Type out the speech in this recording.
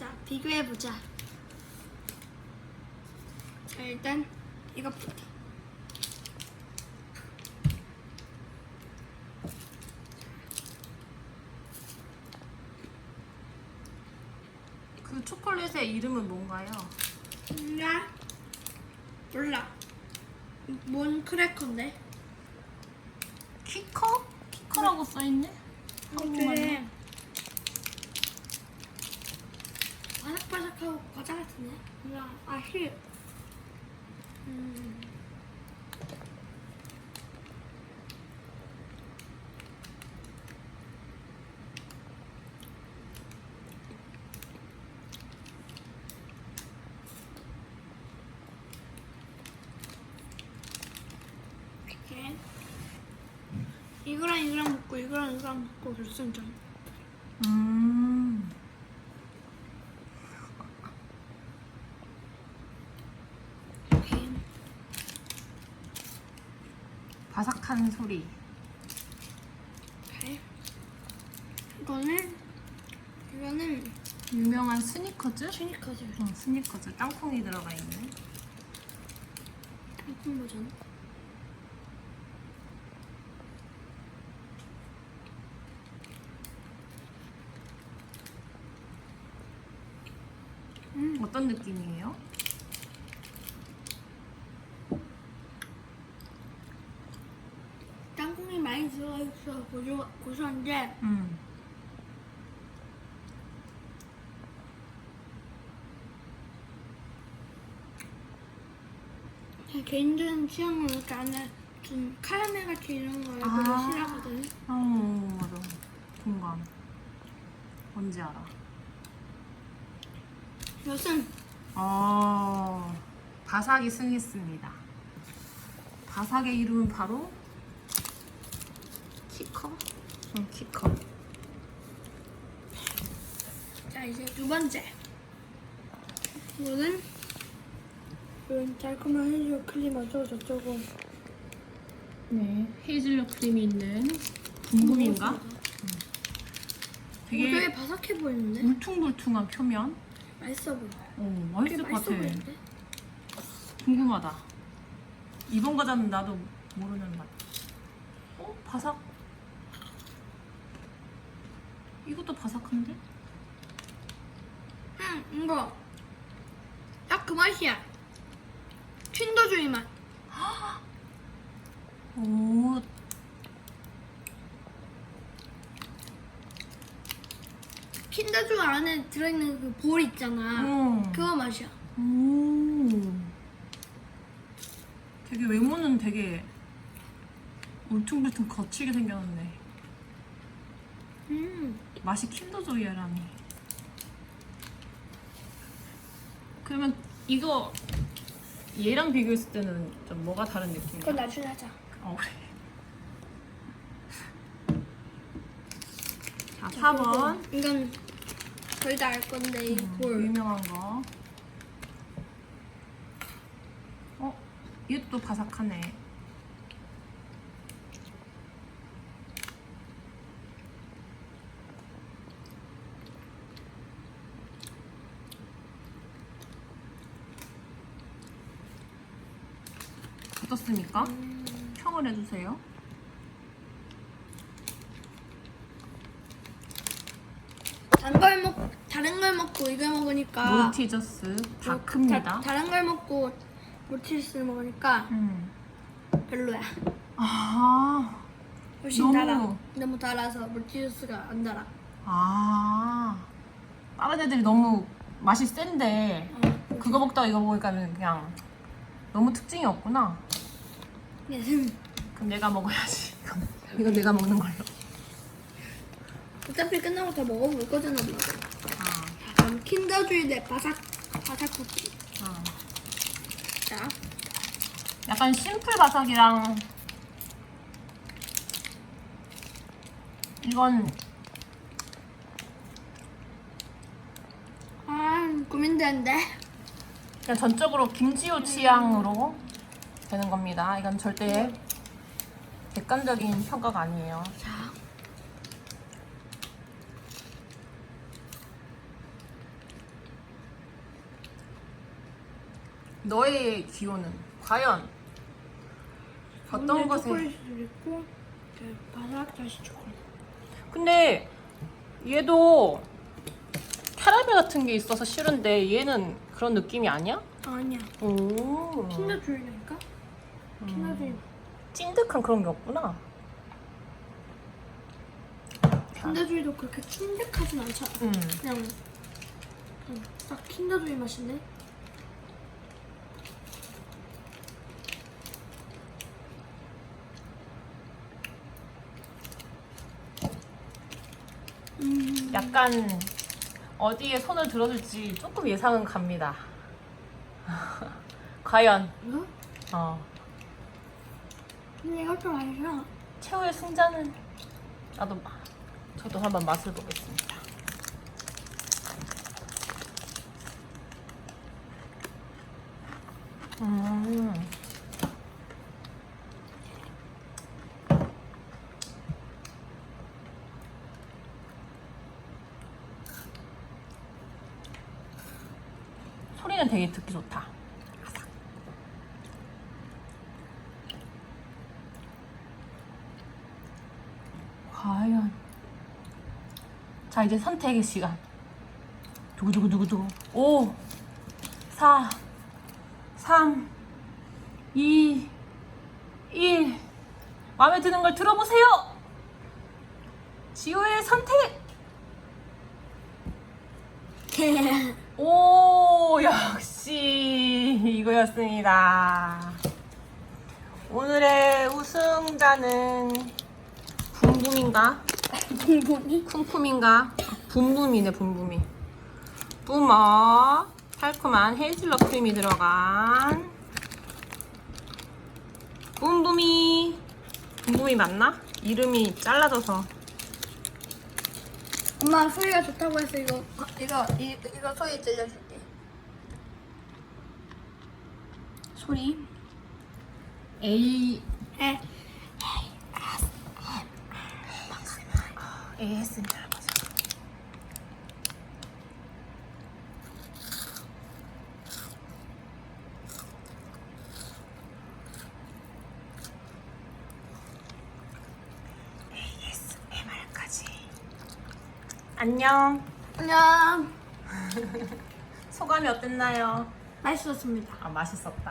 자, 비교해보자. 자, 일단 이것부터. 그 초콜릿의 이름은 뭔가요? 나 몰라. 뭔 크래커인데? 키커? 키커라고 써있네? 그래. 바삭바삭하고 과자 같은데? 몰라. 아, 힐. 음. 이거랑 이거랑 먹고 이거랑 이거랑 먹고 결승전. 음. 이렇게. 바삭한 소리. 이렇게. 이거는 이거는 유명한 스니커즈? 스니커즈 어, 스니커즈. 땅콩이 들어가 있는. 예쁜 버전. 음, 어떤 느낌이에요? 땅콩이 많이 들어가 있어 고소 고소한데 음. 제 개인적인 취향은 이렇게 안에 좀 카라멜 같이 이런 거 아. 별로 싫어하거든. 어, 맞아. 공감. 뭔지 알아. 이것은 어, 바삭이 승했습니다. 바삭의 이름은 바로 키 커? 응, 키 커. 자 이제 두 번째. 이거는 이런 달콤한 해주 크림 어쩌고 저쩌고. 네, 헤이즐넛 크림이 있는 붕붕인가? 되게 되게 바삭해 보이는데? 울퉁불퉁한 표면. 맛있어 보여. 어, 맛있을 것 맛있어 같아. 보이는데? 궁금하다. 이번 과자는 나도 모르는 맛. 어? 바삭? 이것도 바삭한데? 응, 이거 딱 그 맛이야. 킨더조이 맛. 오, 킨더조이 안에 들어있는 그 볼 있잖아. 음. 그거 맛이야. 오. 되게 외모는 되게 울퉁불퉁 거칠게 생겼는데 음, 맛이 킨더조이라니. 그러면 이거 얘랑 비교했을 때는 좀 뭐가 다른 느낌이야? 그건 나중에 하자. 어, 그래. 자, 4번. 이건 거의 다 알 건데 이 음, 볼. 유명한 거. 어? 이것도 바삭하네. 어떻습니까? 평을 해주세요. 단걸 먹, 다른 걸 먹고 이걸 먹으니까 몰티저스 다- 다크입니다. 다, 다 른 걸 먹고 모티스를 먹으니까 음. 별로야. 아, 훨씬 너무- 달아. 너무 달아서 모티스가 안 달아. 아. 다른 애들이 너무 맛이 센데 어. 그거 먹다가 이거 먹으니까 그냥 너무 특징이 없구나. 그럼 내가 먹어야지. 이건, 이건 내가 먹는 걸로. 어차피 끝나고 다 먹어볼 거잖아. 뭐. 아, 그럼 킨더조이 대 바삭 바삭 쿠키. 아. 자, 약간 심플 바삭이랑 이건 아 고민되는데. 그냥 전적으로 김지호 취향으로 되는 겁니다. 이건 절대 객관적인 평가가 아니에요. 자. 너의 기호는 과연 어떤 것에 있고 바삭 다시 초콜릿 근데 얘도 캐러멜 같은 게 있어서 싫은데 얘는 그런 느낌이 아니야? 아니야 오. 핀더 주이니까 킨더조이. 찐득한 그런 게 없구나. 킨더조이도 그렇게 찐득하진 않잖아. 음. 그냥 음, 딱 킨더조이 맛인데. 음, 약간 어디에 손을 들어줄지 조금 예상은 갑니다. 과연 이거? 어, 근데 이것도 맛있어. 최후의 승자는 나도 저도 한번 맛을 보겠습니다. 음. 되게 듣기 좋다. 과연. 자, 이제 선택의 시간. 두구두구두구두구. 5, 4, 3, 2, 1. 마음에 드는 걸 들어보세요! 지호의 선택! 오, 역시 이거였습니다. 오늘의 우승자는 붐붐인가? 붕붕이? 쿵품인가? 붐붐이네, 붐붐이. 뿜어. 달콤한 헤이즐넛 크림이 들어간 붐붐이. 붐붐이 맞나? 이름이 잘라져서. 엄마 소리가 좋다고 해서 이거 이거 이, 이거 소리 들려줄게. 소리. A, 에. ASMR까지. 안녕. 안녕. 소감이 어땠나요? 맛있었습니다. 아, 맛있었다.